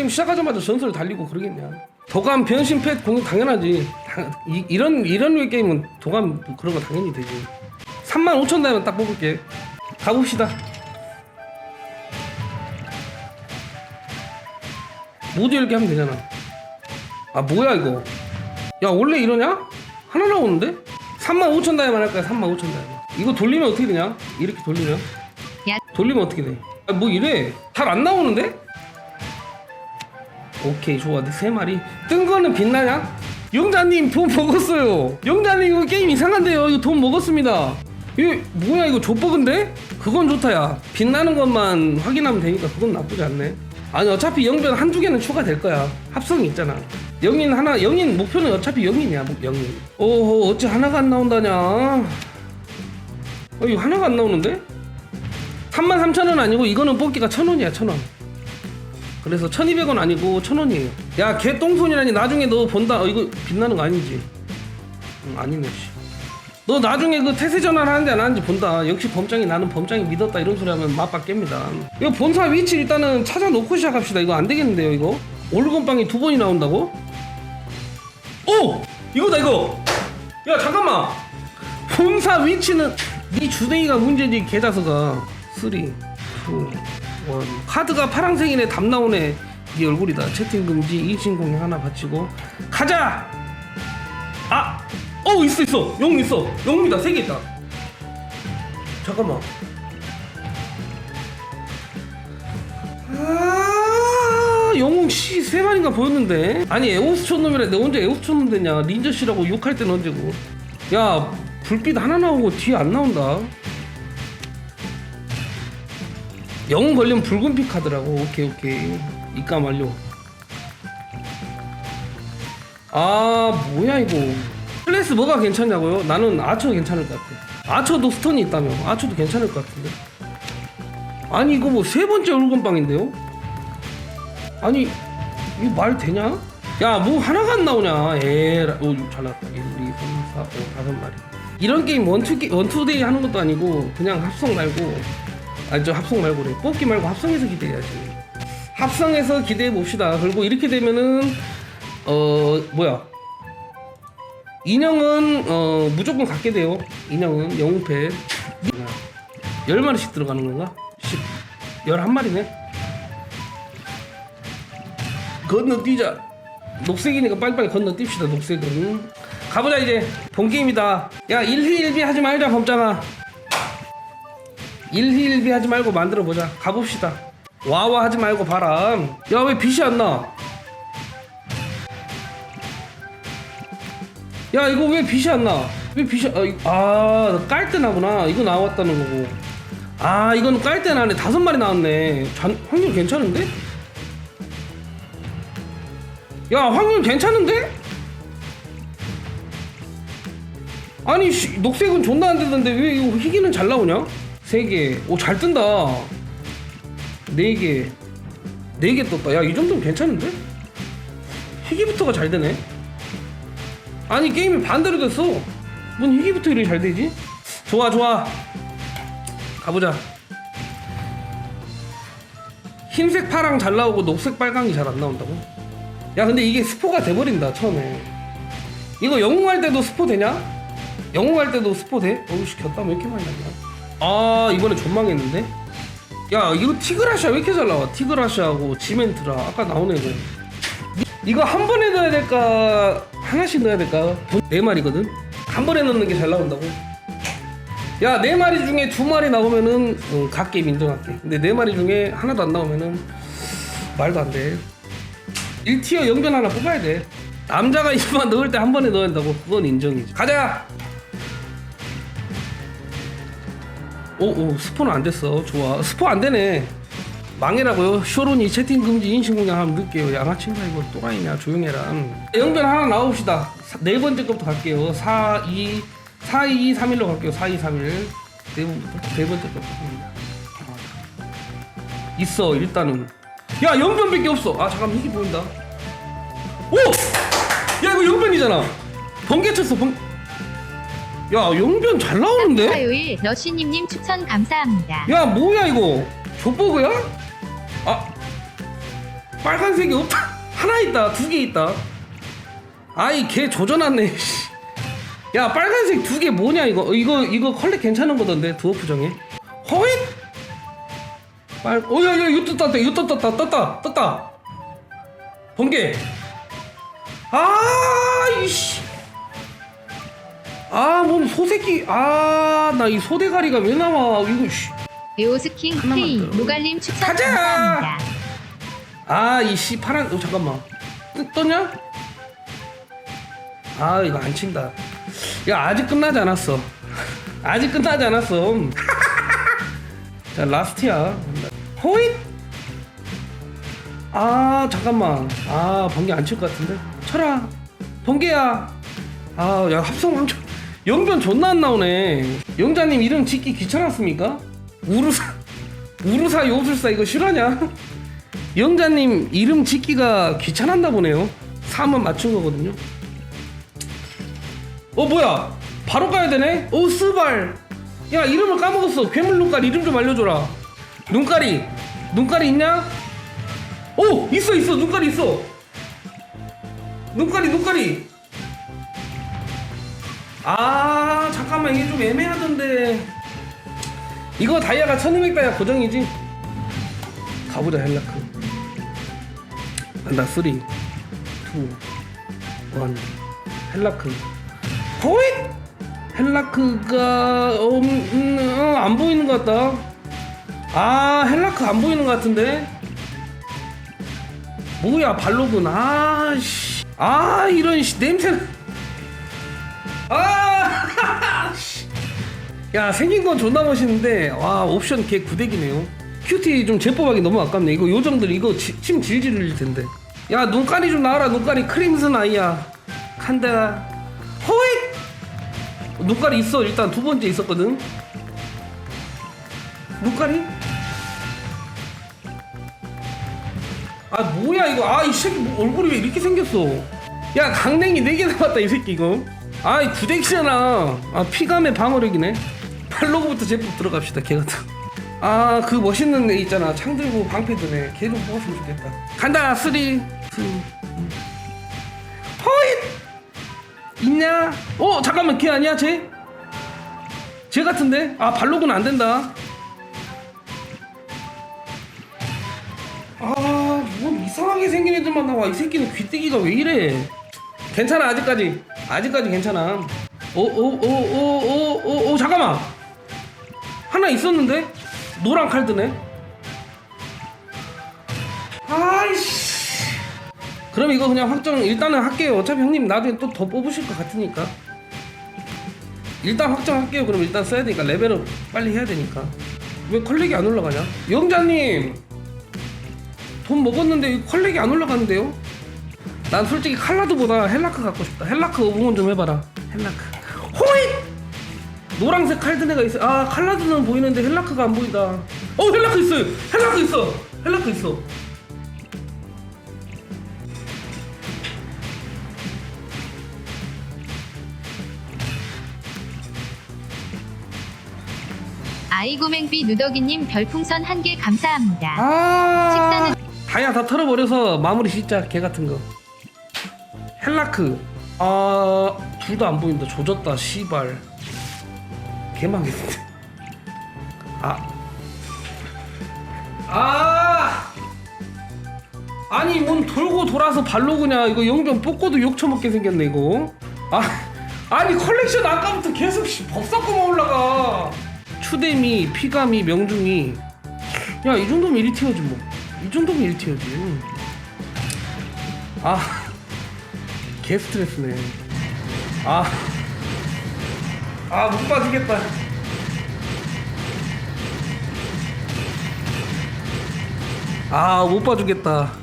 게임 시작하자마자 전설 달리고 그러겠냐 도감 변신 펫 공격 당연하지 당- 이, 이런 이런 류의 게임은 도감 뭐 그런 거 당연히 되지 3만 5천 달면 딱 뽑을게 가봅시다 모두 이렇게 하면 되잖아 아 뭐야 이거 야 원래 이러냐? 하나 나오는데? 3만 5천 다이만 할까요? 3만 5천 다이만 이거 돌리면 어떻게 되냐? 이렇게 돌리면 야. 돌리면 어떻게 돼? 아, 뭐 이래 잘 안 나오는데? 오케이 좋아 네, 세 마리. 뜬 거는 빛나냐? 영자님 돈 먹었어요. 영자님 이거 게임 이상한데요. 이거 돈 먹었습니다. 이거 뭐야 이거 족버그인데? 그건 좋다 야. 빛나는 것만 확인하면 되니까 그건 나쁘지 않네. 아니 어차피 영변 한두 개는 추가될 거야. 합성이 있잖아. 영인 하나 영인 목표는 어차피 영인이야 목- 영인. 오호 어째 하나가 안 나온다냐? 어 이거 하나가 안 나오는데? 33,000원 아니고 이거는 뽑기가 1,000원이야 1,000원 그래서 1200원 아니고 1000원이에요. 야 개 똥손이라니 나중에 너 본다. 어, 이거 빛나는 거 아니지? 응, 아니네 씨. 너 나중에 그 태세 전화를 하는지 안 하는지 본다. 역시 범장이 나는 범장이 믿었다. 이런 소리 하면 맞박 깹니다. 이거 본사 위치 일단은 찾아놓고 시작합시다. 이거 안 되겠는데요 이거? 올건빵이 두 번이 나온다고? 오! 이거다 이거! 야 잠깐만! 본사 위치는 네 주댕이가 문제지 개자서가 3 2 1 카드가 파랑색이네 답 나오네. 네 얼굴이다. 채팅 금지 이신 공유 하나 바치고. 가자! 아! 어 있어 있어. 영 있어. 영입니다. 세 개 있다. 잠깐만. 아 영웅 씨 세 마리인가 보였는데? 아니 에오스 촌 놈이라 내가 언제 에오스 촌 놈 됐냐? 린저 씨라고 욕할 땐 언제고. 야 불빛 하나 나오고 뒤에 안 나온다 영웅 걸리면 붉은 피 카드라고. 오케이 오케이. 입감 완료 아 뭐야 이거. 클래스 뭐가 괜찮냐고요? 나는 아처 괜찮을 것 같아. 아처도 스턴이 있다며 아처도 괜찮을 것 같은데. 아니 이거 뭐 세 번째 울건빵인데요? 아니 이거 말 되냐? 야 뭐 하나가 안 나오냐? 에라 오잘 나왔다. 1, 2, 3, 4, 5, 다섯 마리. 이런 게임 원투 게, 원투데이 하는 것도 아니고 그냥 합성 말고 아니 저 합성 말고래. 뽑기 말고 합성해서 기대해야지. 합성해서 기대해 봅시다. 그리고 이렇게 되면은 어 뭐야? 인형은 어 무조건 갖게 돼요. 인형은 영웅패. 10마리씩 들어가는 건가? 10 11마리네? 건너뛰자. 녹색이니까 빨리빨리 건너뜁시다 녹색은. 가보자 이제. 본게임이다. 야 1희 1비 하지 말자 범장아 1희 1비 하지 말고 만들어 보자 가봅시다 와와 하지 말고 바람 야 왜 빛이 안 나 야 이거 왜 빛이 안 나? 왜 빛이 아깔 때 나구나 이거 나왔다는 거고 아 이건 깔 때 나네 다섯 마리 나왔네 잔, 확률 괜찮은데? 야 확률 괜찮은데? 아니 씨, 녹색은 존나 안 되던데 왜 이거 희귀는 잘 나오냐? 세개오 잘 뜬다 네개네 개 떴다 야 이 정도면 괜찮은데? 희귀부터가 잘 되네 아니 게임이 반대로 됐어 뭔 희귀부터 이렇게 잘 되지? 좋아 좋아 가보자 흰색 파랑 잘 나오고 녹색 빨강이 잘 안 나온다고? 야 근데 이게 스포가 돼버린다 처음에 이거 영웅할 때도 스포 되냐? 영웅할 때도 스포 돼? 어우씨 겼다 왜 이렇게 많이 나냐 아 이번에 존망했는데? 야 이거 티그라시아 왜 이렇게 잘 나와? 티그라시아하고 지멘트라. 아까 나오네 이거. 이거 한 번에 넣어야 될까? 하나씩 넣어야 될까? 네 마리거든? 한 번에 넣는 게 잘 나온다고? 야 네 마리 중에 두 마리 나오면은 어, 갓게임 인정할게. 근데 네 마리 중에 하나도 안 나오면은 말도 안돼. 1티어 영변 하나 뽑아야 돼. 남자가 이만 넣을 때 한 번에 넣어야 된다고? 그건 인정이지. 가자 오오 스포는 안 됐어. 좋아. 스포 안 되네. 망해라고요? 쇼론이 채팅 금지 인신 공격 하면 넣을게요. 양아친가 이거? 또라이냐? 조용해라. 영변 하나 나옵시다. 사- 네 번째 것부터 갈게요. 4 2 4 2 3 1로 갈게요. 4 2 3 1네 번부터 네 번째 것부터 갑니다. 아. 있어 일단은. 야 영변밖에 없어. 아 잠깐만 이게 보인다. 오! 야 이거 영변이잖아. 번개 쳤어 번... 야 영변 잘 나오는데? 화요일 러시님님 추천 감사합니다. 야 뭐야 이거? 족보그야? 아 빨간색이 없다. 하나 있다. 두 개 있다. 아이 걔 조져놨네 씨. 야 빨간색 두 개 뭐냐 이거? 이거 이거 컬렉 괜찮은 거던데 두어프 정에 허잇! 빨 어야야 이거 떴다 이거 떴다 떴다 떴다. 번개. 아 이씨 아 뭔 소새끼 아 나 이 소대가리가 왜 나와 이거 씨 에오스킹 하나만 K 더. 노갈님 추천 가자! 감사합니다. 아, 이 씨 파란 어 잠깐만. 뜨, 떴냐? 아, 이거 안 친다. 야, 아직 끝나지 않았어. 아직 끝나지 않았어. 자, 라스트야. 호잇! 아, 잠깐만. 아, 번개 안 칠 것 같은데. 쳐라. 번개야. 아, 야, 합성 왕초. 영변 존나 안 나오네. 영자님 이름 짓기 귀찮았습니까? 우르사, 우르사 요술사 이거 실화냐? 영자님 이름 짓기가 귀찮았나 보네요. 3은 맞춘 거거든요. 어 뭐야? 바로 가야 되네? 오 스발. 야 이름을 까먹었어. 괴물 눈깔 이름 좀 알려줘라. 눈깔이 눈깔이 있냐? 오 있어 있어 눈깔이 있어. 눈깔이 눈깔이. 아 잠깐만 이게 좀 애매하던데. 이거 다이아가 1200 다이아 고정이지? 가보자 헬라크. 간다 3 2 1 헬라크. 호잇 헬라크가 음, 음, 어, 안 보이는 것 같다. 아 헬라크 안 보이는 것 같은데? 뭐야 발로군. 아씨. 아 이런 씨 냄새 아! 씨. 야 생긴 건 존나 멋있는데 와 옵션 개 구대기네요. 큐티 좀 제법하기 너무 아깝네. 이거 요정들 이거 지- 침 질질 흘릴 텐데. 야 눈깔이 좀 나와라. 눈깔이 크림슨 아이야. 칸다. 호잇! 눈깔이 있어. 일단 두 번째 있었거든. 눈깔이? 아 뭐야 이거? 아 이 새끼 뭐 얼굴이 왜 이렇게 생겼어? 야 강냉이 4개 나왔다 이 새끼 이거 아이 구데기잖아. 아 피감의 방어력이네. 팔로그부터 제법 들어갑시다 걔 같은 아그 멋있는 애 있잖아. 창 들고 방패 드네. 걔 좀 뽑았으면 좋겠다. 간다 쓰리 투 허잇! 있냐? 어 잠깐만 걔 아니야 쟤? 쟤 같은데? 아 발로그는 안 된다. 아뭐 이상하게 생긴 애들만 나와. 이 새끼는 귀때기가 왜 이래? 괜찮아 아직까지 아직까지 괜찮아. 오오오 오 오 오 잠깐만. 하나 있었는데? 노란 칼드네? 아이씨. 그럼 이거 그냥 확정 일단은 할게요. 어차피 형님 나중에 또 더 뽑으실 것 같으니까. 일단 확정할게요. 그럼 일단 써야 되니까. 레벨업 빨리 해야 되니까. 왜 컬렉이 안 올라가냐? 영자님 돈 먹었는데 이 컬렉이 안 올라가는데요 난 솔직히 칼라드보다 헬라크 갖고 싶다 헬라크 응원 좀 해봐라 헬라크 호잇 노란색 칼드네가 있어. 아 칼라드는 보이는데 헬라크가 안 보인다. 어 헬라크 있어요. 헬라크 있어. 헬라크 있어. 아이고맹비 누더기님 별풍선 한 개 감사합니다. 아 식사는- 다이아 다 털어버려서 마무리 진짜 개 같은 거. 헬라크. 아 둘 다 안 보인다. 조졌다. 시발. 개망했는데. 아. 아. 아니 뭔 돌고 돌아서 발로 그냥 이거 영변 뽑고도 욕 처먹게 생겼네 이거. 아. 아니 컬렉션 아까부터 계속 씨, 법사고만 올라가. 추대미, 피감이, 명중이. 야 이 정도면 1티어지 뭐. 이 정도면 1티어지. 아. 개 스트레스네. 아. 아, 못 빠지겠다. 아, 못 봐주겠다.